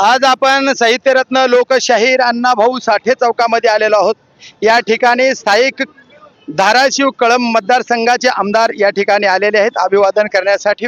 आज आपण साहित्यरत्न लोकशाहीर अण्णाभाऊ साठे चौकामध्ये आलेलो आहोत. या ठिकाणी स्थायिक धाराशिव कळंब मतदारसंघाचे आमदार या ठिकाणी आलेले आहेत. अभिवादन करण्यासाठी.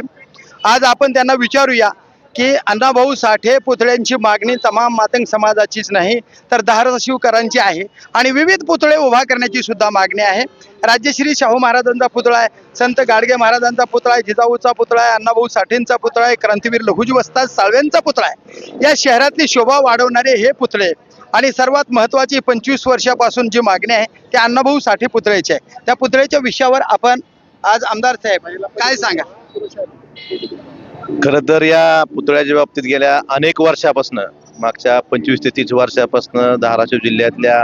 आज आपण त्यांना विचारूया की अण्णाभाऊ साठे पुतळ्यांची मागणी तमाम मातंग समाजाचीच नाही तर धाराशिवकरांची आहे. आणि विविध पुतळे उभा करण्याची सुद्धा मागणी आहे. राज्यश्री शाहू महाराजांचा पुतळा आहे संत गाडगे महाराजांचा पुतळा आहे जिजाऊचा पुतळा आहे अण्णाभाऊ साठेंचा पुतळा आहे क्रांतीवीर लघुजी वस्ताद साळवेंचा पुतळा आहे. या शहरातली शोभा वाढवणारे हे पुतळे आणि सर्वात महत्त्वाची पंचवीस वर्षापासून जी मागणी आहे ते अण्णाभाऊ साठे पुतळ्याची आहे. त्या पुतळ्याच्या विषयावर आपण आज आमदार साहेब काय सांगा? खरं तर या पुतळ्याच्या बाबतीत गेल्या अनेक वर्षापासून मागच्या पंचवीस ते तीस वर्षापासून धाराशिव जिल्ह्यातल्या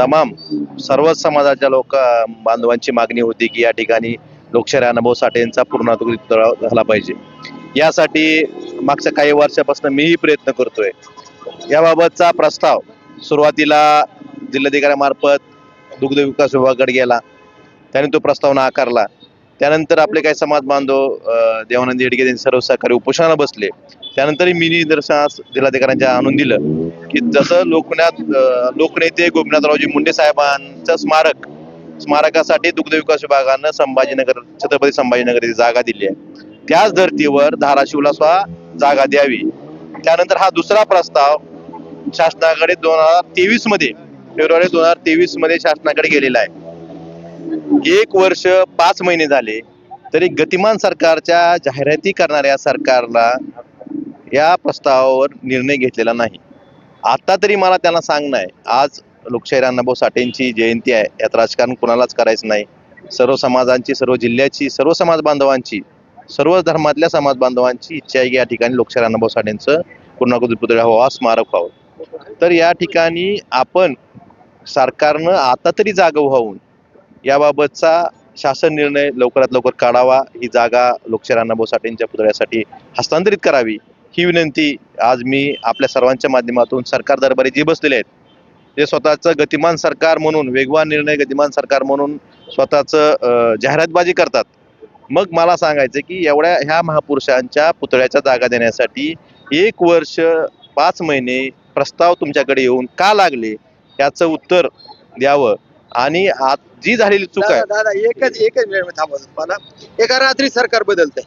तमाम सर्वच समाजाच्या लोक बांधवांची मागणी होती की या ठिकाणी लोकशाही अनुभव साठेंचा यांचा पूर्णाकृती पुतळा झाला पाहिजे. यासाठी मागच्या काही वर्षापासून मीही प्रयत्न करतोय. याबाबतचा प्रस्ताव सुरुवातीला जिल्हाधिकाऱ्यामार्फत दुग्ध विकास विभागाकडे गेला. त्याने तो प्रस्ताव नाकारला. त्यानंतर आपले काही समाज बांधव देवानंद हेडगे यांचे सर्व सहकारी उपोषणाला बसले. त्यानंतर मी निदर्शनास जिल्हाधिकाऱ्यांच्या आणून दिलं की जसं लोकनाथ लोकनेते गोपीनाथरावजी मुंडे साहेबांचं स्मारक स्मारकासाठी दुग्ध विकास विभागानं संभाजीनगर छत्रपती संभाजीनगर येथे जागा दिली आहे. त्याच धर्तीवर धाराशिवला सुद्धा जागा द्यावी. त्यानंतर हा दुसरा प्रस्ताव शासनाकडे दोन हजार तेवीसमध्ये फेब्रुवारी दोन हजार तेवीसमध्ये शासनाकडे गेलेला आहे. एक वर्ष पाच महिने झाले तरी गतिमान सरकारच्या जाहिराती करणाऱ्या सरकारला या प्रस्तावावर निर्णय घेतलेला नाही. आता तरी मला त्यांना सांगणं आहे आज लोकशाही अण्णाभाऊ साठेंची जयंती आहे यात राजकारण कुणालाच करायचं नाही. सर्व समाजांची सर्व जिल्ह्याची सर्व समाज बांधवांची सर्व धर्मातल्या समाज बांधवांची इच्छा आहे की या ठिकाणी लोकशाही अण्णाभाऊ साठेंचं पूर्णाकृती पुतळा व्हावा स्मारक व्हावं. तर या ठिकाणी आपण सरकारनं आता तरी जागा व्हावून याबाबतचा शासन निर्णय लवकरात लवकर काढावा. ही जागा लोकशाहीर अण्णाभाऊ साठेंच्या पुतळ्यासाठी हस्तांतरित करावी. ही विनंती आज मी आपल्या सर्वांच्या माध्यमातून सरकार दरबारी जे बसलेले आहेत ते स्वतःचं गतिमान सरकार म्हणून वेगवान निर्णय गतिमान सरकार म्हणून स्वतःचं जाहिरातबाजी करतात. मग मला सांगायचं की एवढ्या ह्या महापुरुषांच्या पुतळ्याच्या जागा देण्यासाठी एक वर्ष पाच महिने प्रस्ताव तुमच्याकडे येऊन का लागले? याचं उत्तर द्यावं. आणि आज जी झालेली चूक आहे. दादा दादा एकच एकच वेळ थांबा मला एका रात्री सरकार बदलतंय.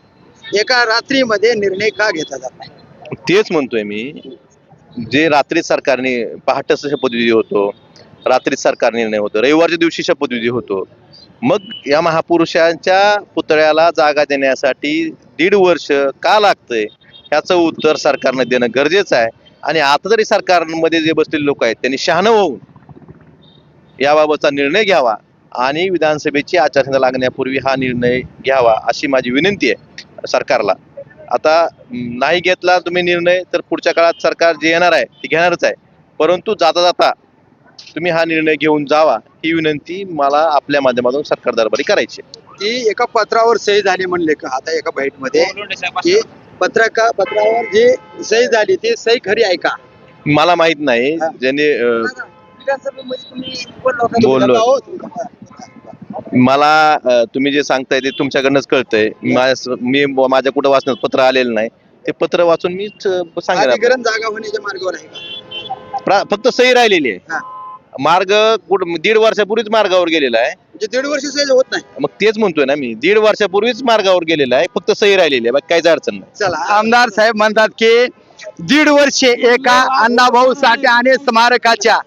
एका रात्रीमध्ये निर्णय का घेतला जात नाही? तेच म्हणतोय मी. जे रात्री सरकारने पहाटच शपथविधी होतो रात्री सरकार निर्णय होतो रविवारच्या दिवशी शपथविधी होतो मग या महापुरुषांच्या पुतळ्याला जागा देण्यासाठी दीड वर्ष का लागतंय ह्याचं उत्तर सरकारनं देणं गरजेचं आहे. आणि आता तरी सरकारमध्ये जे बसलेले लोक आहेत त्यांनी शहाणं होऊन याबाबतचा निर्णय घ्यावा. आणि विधानसभेची आचारसंहिता लागण्यापूर्वी हा निर्णय घ्यावा अशी माझी विनंती आहे सरकारला. आता नाही घेतला तुम्ही निर्णय तर पुढच्या काळात सरकार जे येणार आहे ते घेणारच आहे. परंतु जाता जाता तुम्ही हा निर्णय घेऊन जावा ही विनंती मला आपल्या माध्यमातून सरकार दरबारी करायची आहे. ती एका पत्रावर सही झाली म्हणले का? आता एका बाईटमध्ये की पत्रका पत्रावर जी सही झाली ती सही खरी आहे का? मला माहीत नाही. ज्याने बोलला. मला तुम्ही जे सांगताय ते तुमच्याकडनंच कळतंय. माझ्या- मी माझ्या कुठं वाचण्यात पत्र आलेलं नाही. ते पत्र वाचून मी सांगेन अधिग्रहण जागा होण्याच्या मार्गावर आहे का? प्रा- फक्त सही राहिलेली आहे. हा. मार्ग कुठ दीड वर्षापूर्वीच मार्गावर गेलेला आहे. म्हणजे दीड वर्ष सही होत नाही. मग तेच म्हणतोय ना मी. दीड वर्षापूर्वीच मार्गावर गेलेला आहे. फक्त सही राहिलेली आहे. बाकी काहीच अडचण नाही. चला. आमदार साहेब म्हणतात की दीड वर्षे एका अण्णाभाऊ साठे आणि स्मारकाच्या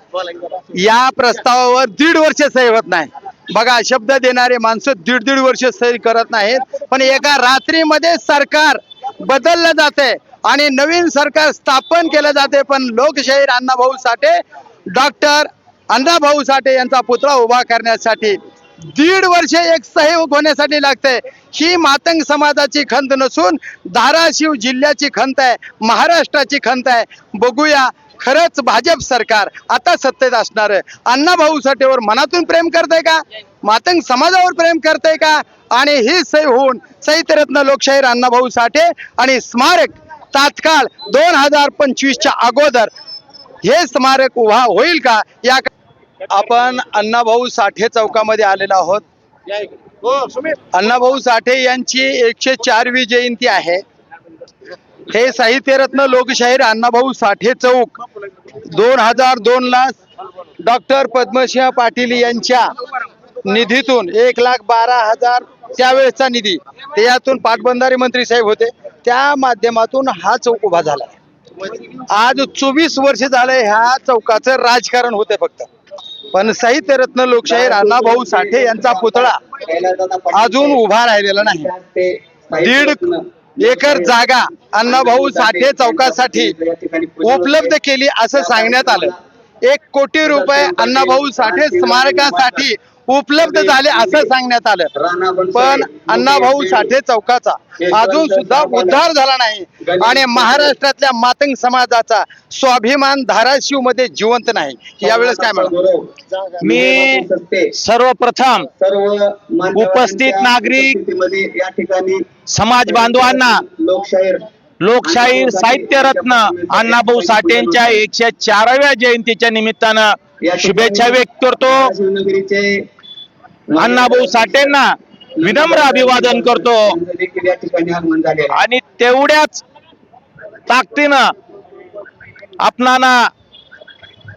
या प्रस्तावावर दीड वर्ष सही होत नाही. बघा शब्द देणारे माणसं दीड दीड वर्ष सही करत नाहीत पण एका रात्रीमध्ये सरकार बदललं जाते आणि नवीन सरकार स्थापन केलं जाते पण लोकशाहीर अण्णाभाऊ साठे डॉक्टर अण्णाभाऊ साठे यांचा पुतळा उभा करण्यासाठी दीड वर्ष एक सहयोग होण्यासाठी लागते ही मातंग समाजाची खंत नसून धाराशिव जिल्ह्याची खंत आहे महाराष्ट्राची खंत आहे. बघूया खरंच भाजप सरकार आता सत्तेत असणार आहे. अण्णाभाऊ साठेवर मनातून प्रेम करते का? मातंग समाजावर प्रेम करतंय का? आणि ही सही होऊन सहितरत्न लोकशाहीर अण्णाभाऊ साठे आणि स्मारक तात्काळ दोन हजार पंचवीसच्या अगोदर हे स्मारक उभा होईल का? या आपण अण्णाभाऊ साठे चौकामध्ये आलेलो आहोत. अण्णाभाऊ साठे यांची एकशे चारवी जयंती आहे. हे साहित्यरत्न लोकशाहीर अण्णाभाऊ साठे चौक दोन हजार दोन ला डॉक्टर पद्मसिंह पाटील यांच्या निधीतून एक लाख बारा हजार त्यावेळेसचा निधी. ते यातून पाटबंधारे मंत्री साहेब होते. त्या माध्यमातून हा चौक उभा झाला. आज चोवीस वर्ष झाले ह्या चौकाचं राजकारण होते फक्त. पण साहित्यरत्न लोकशाहीर अण्णाभाऊ साठे यांचा पुतळा अजून उभा राहिलेला नाही. दीड एकर जागा अण्णाभाऊ साठे चौकासाठी उपलब्ध केली असं सांगण्यात आलं. एक कोटी रुपये अण्णाभाऊ साठे स्मारकासाठी उपलब्ध झाले असं सांगण्यात आलं. पण अण्णाभाऊ साठे चौकाचा अजून सुद्धा उद्धार झाला नाही. आणि महाराष्ट्रातल्या मातंग समाजाचा स्वाभिमान धाराशिवमध्ये जिवंत नाही. यावेळेस काय म्हणा मी सर्वप्रथम उपस्थित नागरिक या ठिकाणी समाज बांधवांना लोकशाहीर लोकशाहीर साहित्य रत्न अण्णाभाऊ साठेंच्या एकशे चाराव्या जयंतीच्या निमित्तानं शुभेच्छा व्यक्त करतो. अण्णाभाऊ साठेंना विनम्र अभिवादन करतो. आणि तेवढ्याच ताकदीनं आपणाला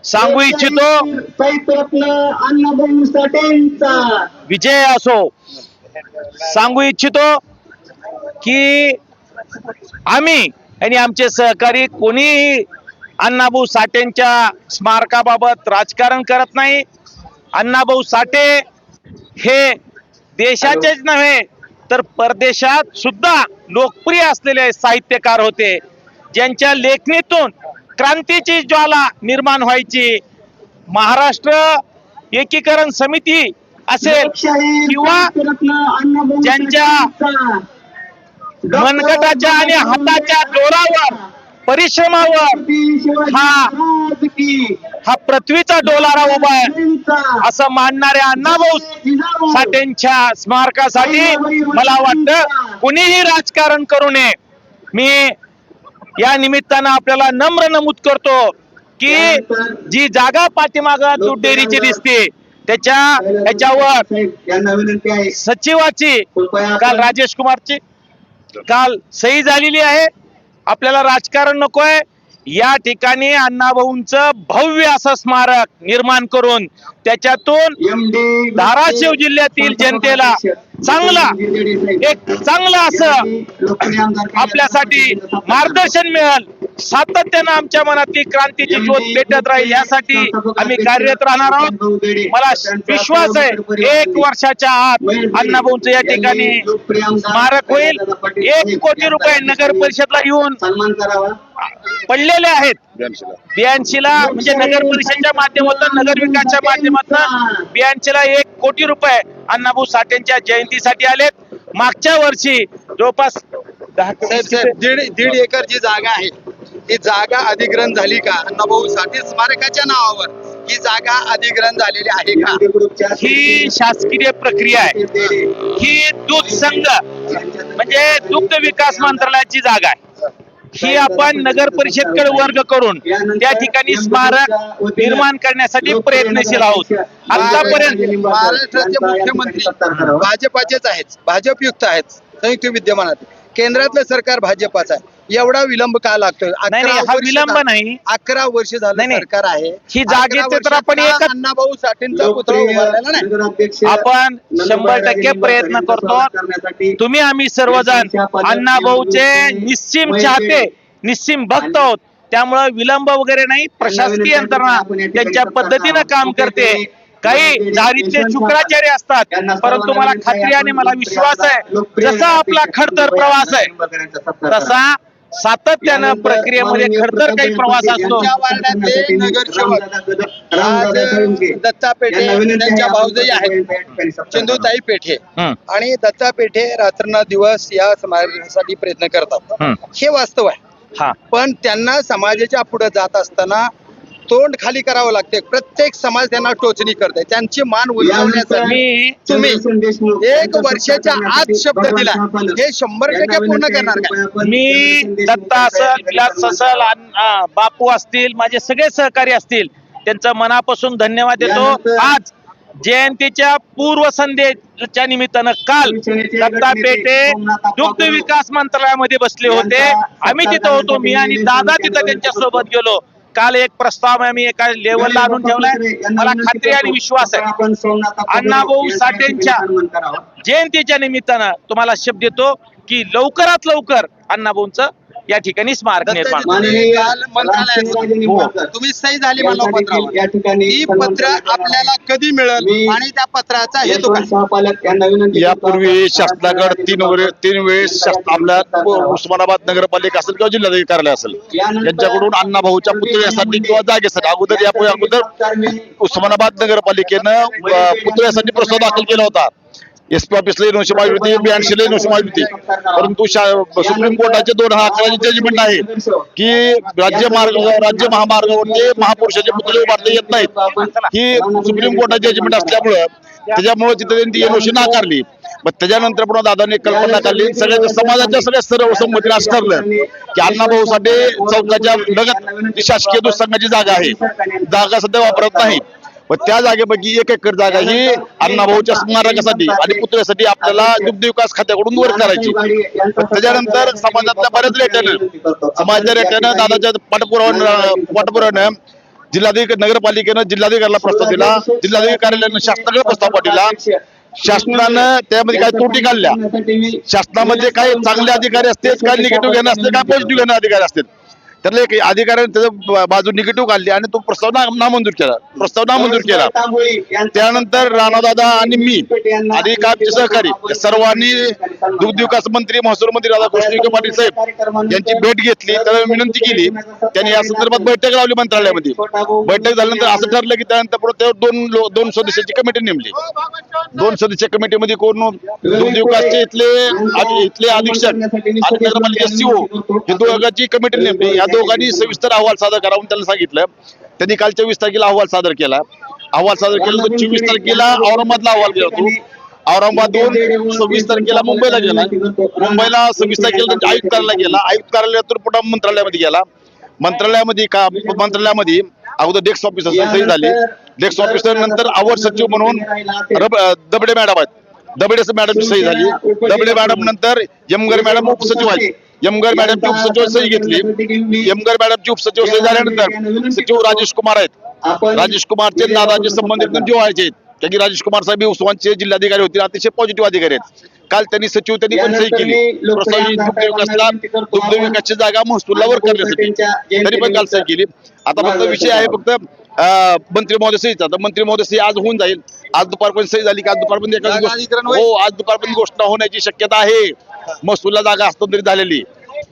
सांगू इच्छितो साहित्यरत्न अण्णाभाऊ साठेंचा. विजय असो. सांगू इच्छितो की आम्ही आणि आमचे सहकारी कोणीही अण्णाभाऊ साठेंच्या स्मारकाबाबत राजकारण करत नाही. अण्णाभाऊ साठे हे देशाचेच नव्हे तर परदेशात सुद्धा लोकप्रिय असलेले साहित्यकार होते ज्यांच्या लेखणीतून क्रांतीची ज्वाला निर्माण व्हायची महाराष्ट्र एकीकरण समिती असेल किंवा ज्यांच्या मनगटाच्या आणि हाताच्या जोरावर परिश्रमावर हा. हा पृथ्वीचा डोलारा उभा आहे. असं मानणाऱ्या अण्णाभाऊ साठेंच्या स्मारकासाठी मला वाटतं कुणीही राजकारण करू नये. मी या निमित्तानं आपल्याला नम्र नमूद करतो की जी जागा पाठीमाग दूध डेअरीची दिसते त्याच्या आहे. सचिवाची काल राजेश कुमारची काल सही झालेली आहे. आपल्याला राजकारण नकोय. या ठिकाणी अण्णाभाऊंचं भव्य असं स्मारक निर्माण करून त्याच्यातून धाराशिव जिल्ह्यातील जनतेला चांगला एक चांगलं असं आपल्यासाठी मार्गदर्शन मिळेल. सातत्यानं आमच्या मनातली क्रांतीची ज्योत पेटत राहील. यासाठी आम्ही कार्यरत राहणार आहोत. मला विश्वास आहे एक वर्षाच्या आत अण्णाभाऊंचं या ठिकाणी स्मारक होईल. एक कोटी रुपये नगर परिषदला येऊन सन्मान करावा. पडलेले आहेत. बियांशीला म्हणजे नगर परिषदच्या माध्यमातून नगर विकासच्या माध्यमातून बियांशीला एक कोटी रुपये अण्णाभाऊ साठेंच्या जयंतीसाठी आलेत. मागच्या वर्षी जवळपास दीड दीड एकर जी जागा आहे ती जागा अधिग्रहण झाली का? अण्णाभाऊ साठे स्मारकाच्या नावावर ही जागा अधिग्रहण झालेली आहे का? ही शासकीय प्रक्रिया आहे. ही दूध संघ म्हणजे दुग्ध विकास मंत्रालयाची जागा आहे. ही आपण नगर परिषदकडे वर्ग करून त्या ठिकाणी स्मारक निर्माण करण्यासाठी प्रयत्नशील आहोत. आतापर्यंत महाराष्ट्राचे मुख्यमंत्री भाजपाचेच आहेत. भाजपयुक्त आहेत. संयुक्त विद्यमानात. केंद्रातलं सरकार भाजपाचं आहे. एवढा विलंब का लागतोय? नाही, नाही, हा विलंब नाही. अकरा वर्ष झालं नाही. सरकार आहे. ही जागेचे अकरा तर आपण एकच- अण्णाभाऊ साठेंचा पुतळा उभारलेला नाही. आपण शंभर टक्के प्रयत्न करतो. तुम्ही आम्ही सर्वजण अण्णाभाऊचे निश्चिम चाहते निश्चिम भक्त आहोत. त्यामुळं विलंब वगैरे नाही. प्रशासकीय यंत्रणा त्यांच्या पद्धतीनं काम करते. काही दारिद्र्य शुक्राचार्य असतात. परंतु मला खात्री आणि मला विश्वास आहे. जसा आपला खडतर प्रवास आहे तसा सातत्यानं प्रक्रियेमध्ये खडतर काही प्रवास असतो. दत्ता पेठे त्यांच्या भाऊजाई आहेत. चंदूताई पेठे आणि दत्ता पेठे. रात्र दिवस या समाजासाठी प्रयत्न करतात. हं. हे वास्तव आहे. हा. पण त्यांना समाजाच्या पुढे जात असताना तोंड खाली करावं लागते प्रत्येक समाज त्यांना टोचणी करते त्यांची मान उंचावण्यासाठी मी तुम्ही एक वर्षाच्या आत शब्द दिला. हे शंभर टक्के पूर्ण करणार का? मी दत्ता असल विलास असल बापू असतील माझे सगळे सहकारी असतील त्यांचं मनापासून धन्यवाद देतो. आज जयंतीच्या पूर्व संध्येच्या निमित्तानं काल दत्ता पेटे दुग्ध विकास मंत्रालयामध्ये बसले होते. आम्ही तिथं होतो. मी आणि दादा तिथं त्यांच्यासोबत गेलो. काल एक प्रस्ताव आम्ही एका लेवलला आणून ठेवलाय. मला खात्री आणि विश्वास आहे. अण्णाभाऊ साठेंच्या जयंतीच्या निमित्तानं तुम्हाला शब्द देतो की लवकरात लवकर अण्णाभाऊंचं या ठिकाणी स्मारक निर्माण काल मंत्रालयात हो. तुम्ही सही झाली मला पत्रावर. या ठिकाणी ही पत्र आपल्याला कधी मिळेल आणि त्या पत्राचा हेतू काय. यापूर्वी शासनाकडे तीन तीन वेळेस आपल्या उस्मानाबाद नगरपालिका असेल किंवा जिल्हाधिकारी कार्यालय असेल यांच्याकडून अण्णाभाऊच्या पुतळ्यासाठी किंवा जागेसाठी अगोदर यापूर्वी अगोदर उस्मानाबाद नगरपालिकेनं अ, पुतळ्यासाठी प्रस्ताव दाखल केला होता. एस पी ऑफिसला दोनशे बावीस होती बी ला दोनशे बावीस होती. परंतु सुप्रीम कोर्टाचे दोन हजार अकराचे जजमेंट आहे की राज्य मार्ग राज्य महामार्गावरती महापुरुषाचे पुतळे उभारले येत नाहीत. ही सुप्रीम कोर्टाचे जजमेंट असल्यामुळं त्याच्यामुळे तिथे त्यांनी ती नाकारली. मग त्याच्यानंतर पण दादाने कल्पना काढली. सगळ्या समाजाच्या सगळ्या सर्व संमतीने असं ठरलं की अण्णाभाऊ साठे चौकाच्या लगत शासकीय दुसंघाची जागा आहे. जागा सध्या वापरत नाही मग त्या जागेपैकी एक एकर जागा ही अण्णाभाऊच्या स्मारकासाठी आणि पुतळ्यासाठी आपल्याला दुग्ध विकास खात्याकडून वर करायची. त्याच्यानंतर समाजातल्या बऱ्याच रेट्यानं समाजाच्या रेट्यानं दादाच्या पाठपुरावा पाठपुरावानं जिल्हाधिकारी नगरपालिकेनं जिल्हाधिकाऱ्याला प्रस्ताव दिला. जिल्हाधिकारी कार्यालयानं शासनाकडे प्रस्ताव पाठवला. शासनानं त्यामध्ये काही त्रुटी काढल्या. शासनामध्ये काही चांगले अधिकारी असतील काही निगेटिव्ह घेणे असतील काही पॉझिटिव्ह घेणे अधिकारी असतील. त्यातले एक अधिकाऱ्याने त्याचं बाजू निगेटिव्ह काढली आणि तो प्रस्ताव ना- नामंजूर केला प्रस्ताव नामंजूर केला त्यानंतर राणादादा आणि मी आणि कामचे सहकारी सर्वांनी दुग्ध विकास मंत्री महसूल मंत्री राधाकृष्ण विखे पाटील साहेब यांची भेट घेतली त्याला विनंती केली त्यांनी या संदर्भात बैठक लावली मंत्रालयामध्ये बैठक झाल्यानंतर असं ठरलं की त्यानंतर पुढे त्यावर दोन दोन सदस्याची कमिटी नेमली दोन सदस्य कमिटीमध्ये कोण दुग्ध विकासचे इथले आणि इथले अधीक्षक आणि नगरपालिका सीओ हे दोघांची कमिटी नेमली या दोघांनी सविस्तर अहवाल सादर करा म्हणून त्यांना सांगितलं. त्यांनी काल चोवीस तारखेला अहवाल सादर केला. अहवाल सादर केला तर चोवीस तारखेला औरंगाबादला अहवाल गेला तो औरंगाबादहून सव्वीस तारखेला मुंबईला गेला. मुंबईला सव्वीस तारखेला त्यांच्या आयुक्त कार्यालयाला गेला. आयुक्त कार्यालयातून पुन्हा मंत्रालयामध्ये गेला. मंत्रालयामध्ये का मंत्रालयामध्ये अगोदर डेस्क ऑफिसर सही झाली. डेस्क ऑफिसर नंतर अवर सचिव म्हणून दबडे मॅडम आहेत. दबडे मॅडमची सही झाली. दबडे मॅडम नंतर यमगर मॅडम उपसचिव आहेत. यमगर मॅडमची उपसचिव सही घेतली. यमगर मॅडमची उपसचिव सही झाल्यानंतर सचिव राजेश कुमार आहेत. राजेश कुमारचे दादाचे संबंधित जीव आहेत. कारण की राजेश कुमार साहेब हे उस्मानचे जिल्हाधिकारी होते अतिशय पॉझिटिव्ह अधिकारी आहेत. काल त्यांनी सचिव त्यांनी पण सही केली. प्रस्तावित दुग्ध विकासला दुग्ध विकासची जागा महसूलावर करण्यासाठी. त्यांनी पण काल सही केली. आता फक्त विषय आहे फक्त मंत्री महोदय सहीचा. तर मंत्री महोदय सही आज होऊन जाईल. आज दुपारपर्यंत सही झाली की आज दुपारपर्यंत एखादी? हो आज दुपारपर्यंत घोषणा होण्याची शक्यता आहे. महसूलला जागा हस्तांतरित झालेली.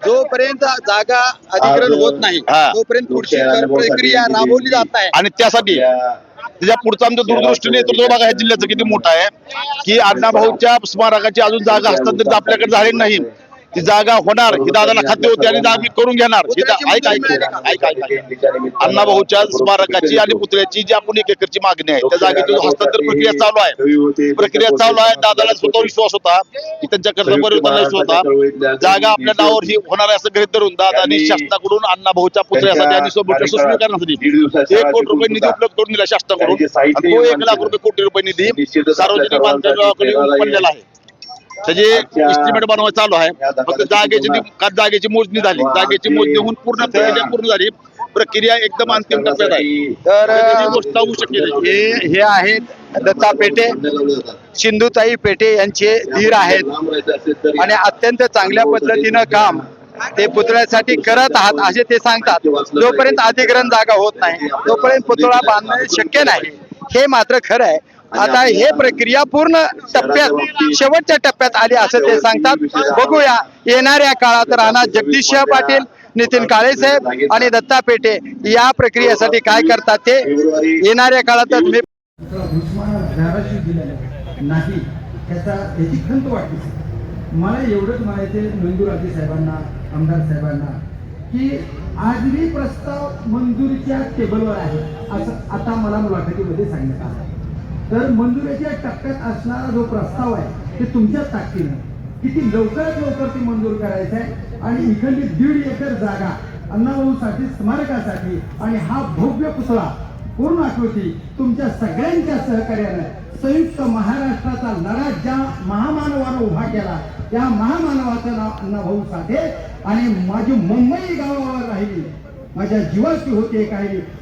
जोपर्यंत जागा अधिग्रहण होत नाही हा. तोपर्यंत पुढची कर प्रक्रिया राबवली जात आहे आणि त्यासाठी त्याच्या पुढचा आमचं दूरदृष्टी नेतृत्व बघा ह्या जिल्ह्याचं किती मोठा आहे की अण्णाभाऊच्या स्मारकाची अजून जागा हस्तांतरित आपल्याकडे झाली नाही. ती जागा होणार. ही दादाला खाते होते आणि मी करून घेणार. ऐक ऐक. अण्णाभाऊच्या स्मारकाची आणि पुतळ्याची जी आपण एक एकरची मागणी आहे त्या जागेची हस्तांतर प्रक्रिया चालू आहे. प्रक्रिया चालू आहे. दादाला स्वतः विश्वास होता की त्यांच्या कर्तव्यावर विश्वास होता. जागा आपल्या नावावर ही होणार आहे असं गृहीत धरून दादानी शासनाकडून अण्णाभाऊच्या पुतळ्यासाठी आणि सुशोभीकरणासाठी एक कोटी रुपये निधी उपलब्ध करून दिला शासनाकडून. तो एक लाख रुपये कोटी रुपये निधी सार्वजनिक येऊन पडलेला आहे. त्याचे एस्टिमेट बनवायचं चालू आहे. फक्त जागेची जागेची मोजणी झाली. जागेची मोजणी होऊन पूर्ण प्रक्रिया पूर्ण झाली. प्रक्रिया एकदम अंतिम टप्प्यात आहे. तर गोष्ट होऊ शकेल हे हे आहेत दत्ता पेटे सिंधुताई पेटे यांचे धीर आहेत. आणि अत्यंत चांगल्या पद्धतीनं काम ते पुतळ्यासाठी करत आहात असे ते सांगतात. जोपर्यंत अधिग्रहण जागा होत नाही तोपर्यंत पुतळा बांधणे शक्य नाही. हे मात्र खरं आहे. आता हे प्रक्रिया पूर्ण टप्प्यात शेवटच्या टप्प्यात आली असं ते सांगतात. बघूया येणाऱ्या काळात राणा जगदीश पाटील नितीन काळेसाहेब आणि दत्ता पेटे या प्रक्रियेसाठी काय करतात ते येणाऱ्या काळातच मी नाही त्याचा याची खंत वाटते मला एवढंच म्हणायचे मंजूर आजी साहेबांना आमदार साहेबांना की आजही प्रस्ताव मंजुरीच्या टेबलवर आहे. असं आता मला मुलाखतीमध्ये सांगण्यात आलं. तर मंजुरीच्या टप्प्यात असणारा जो प्रस्ताव आहे ते तुमच्याच ताकदीनं. किती लवकरात लवकर ती मंजूर करायचं आहे आणि इकडली दीड एकर जागा अण्णाभाऊसाठी स्मारकासाठी आणि हा भव्य पुतळा पूर्ण आकृती तुमच्या सगळ्यांच्या सहकार्यानं संयुक्त महाराष्ट्राचा लढा ज्या महामानवानं उभा केला त्या महामानवाचं नाव अण्णाभाऊ साठे आणि माझी मुंबई गावावर राहिली. माझ्या जीवाची होती एक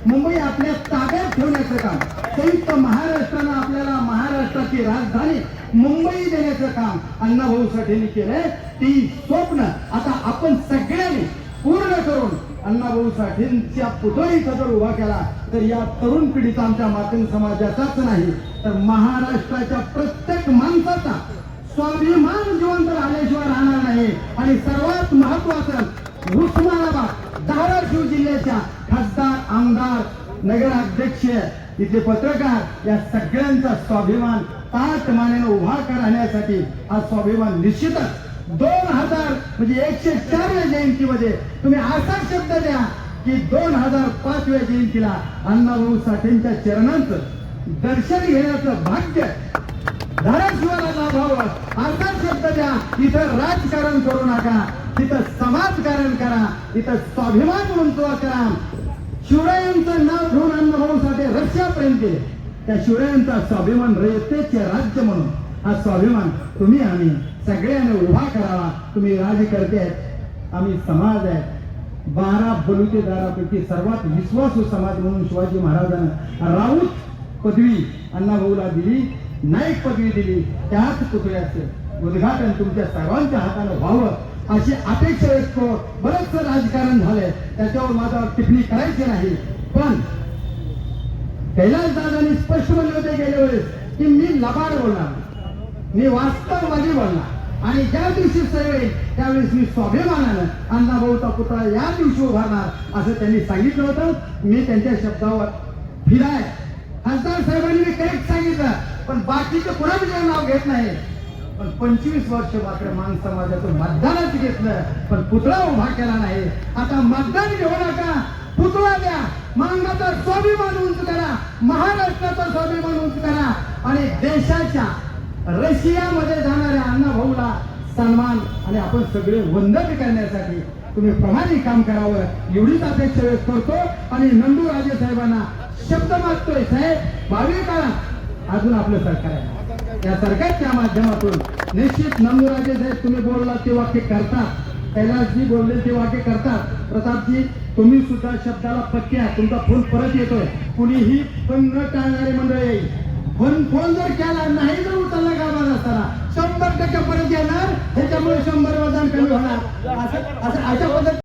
मुंबई आपल्या ताब्यात ठेवण्याचं काम. संयुक्त महाराष्ट्रानं आपल्याला महाराष्ट्राची राजधानी मुंबई देण्याचं काम अण्णाभाऊ साठेंनी केलंय. ती स्वप्न आता आपण सगळ्यांनी पूर्ण करून अण्णाभाऊ साठेंच्या पुतळीचा जर उभा केला तर या तरुण पिढीचा आमच्या मातंग समाजाचाच नाही तर महाराष्ट्राच्या प्रत्येक माणसाचा स्वाभिमान जिवंत राहिल्याशिवाय राहणार नाही. आणि सर्वात महत्वाचं उस्मानाबाद. धाराशिव जिल्ह्याच्या खासदार आमदार नगराध्यक्ष इथे पत्रकार या सगळ्यांचा स्वाभिमान ताट मानेनं उभा राहण्यासाठी हा स्वाभिमान निश्चितच. दोन हजार म्हणजे एकशे चारव्या जयंतीमध्ये तुम्ही असा शब्द द्या की दोन हजार पाचव्या जयंतीला अण्णाभाऊ साठेंच्या चरणांचं दर्शन घेण्याचं भाग्य धाराशिवाला लाभावं असा शब्द द्या. इथं राजकारण करू नका. तिथं समाजकारण करा इथं स्वाभिमान उंचवा करा शिवरायांचं नाव घेऊन अण्णाभाऊ साठे प्रेम केले. त्या शिवरायांचा स्वाभिमान रयतेचे राज्य म्हणून. हा स्वाभिमान तुम्ही आम्ही सगळ्यांनी उभा करावा. तुम्ही राजकर्ते आहेत आम्ही समाज आहे. बारा बलुतेदारापैकी सर्वात विश्वासू समाज म्हणून शिवाजी महाराजांना राऊत पदवी अण्णाभाऊला दिली नाईक पदवी दिली. त्याच पुतळ्याचं उद्घाटन तुमच्या सर्वांच्या हातानं व्हावं. अशी अपेक्षा व्यक्त बरंच राजकारण झालंय. त्याच्यावर माझा टिप्पणी करायची नाही. पण कैलास दादानी स्पष्ट म्हणले होते गेल्या वेळेस की मी लबाड बोलणार मी वास्तववादी बोलणार. आणि ज्या दिवशी सगळे त्यावेळेस मी स्वाभिमानानं अण्णाभाऊचा पुतळा या दिवशी उभारणार असं त्यांनी सांगितलं होतं. मी त्यांच्या शब्दावर फिराय. खासदार साहेबांनी मी करेक्ट सांगितलं पण बाकीचे कुणाचं नाव घेत नाही. पण पंचवीस वर्ष मात्र मान समाजाचं मतदानच घेतलं पण पुतळा उभा केला नाही. आता मतदान घेऊ नका. पुतळा द्या. मांगाचा स्वाभिमान उंच करा महाराष्ट्राचा स्वाभिमान उंच करा आणि देशाच्या रशियामध्ये जाणाऱ्या अण्णाभाऊला सन्मान आणि आपण सगळे वंदन करण्यासाठी तुम्ही प्रामाणिक काम करावं. एवढीच अपेक्षा व्यक्त करतो आणि नंदू राजे साहेबांना शब्द मागतोय साहेब. भावी काळात अजून आपलं सरकार आहे. या सरकारच्या माध्यमातून निश्चित नंदुराजे देश तुम्ही बोलला ते वाक्य करतात कैलासजी बोलले ते वाक्य करतात. प्रतापजी तुम्ही सुद्धा शब्दाला पक्के आहात तुमचा फोन परत येतोय. कुणीही पण न टाळणारे मंडळ येईल फोन फोन जर केला नाही जर उचलला गावात असताना शंभर टक्के परत येणार. त्याच्यामुळे शंभर वजन कमी होणार. असं असं अशा पद्धती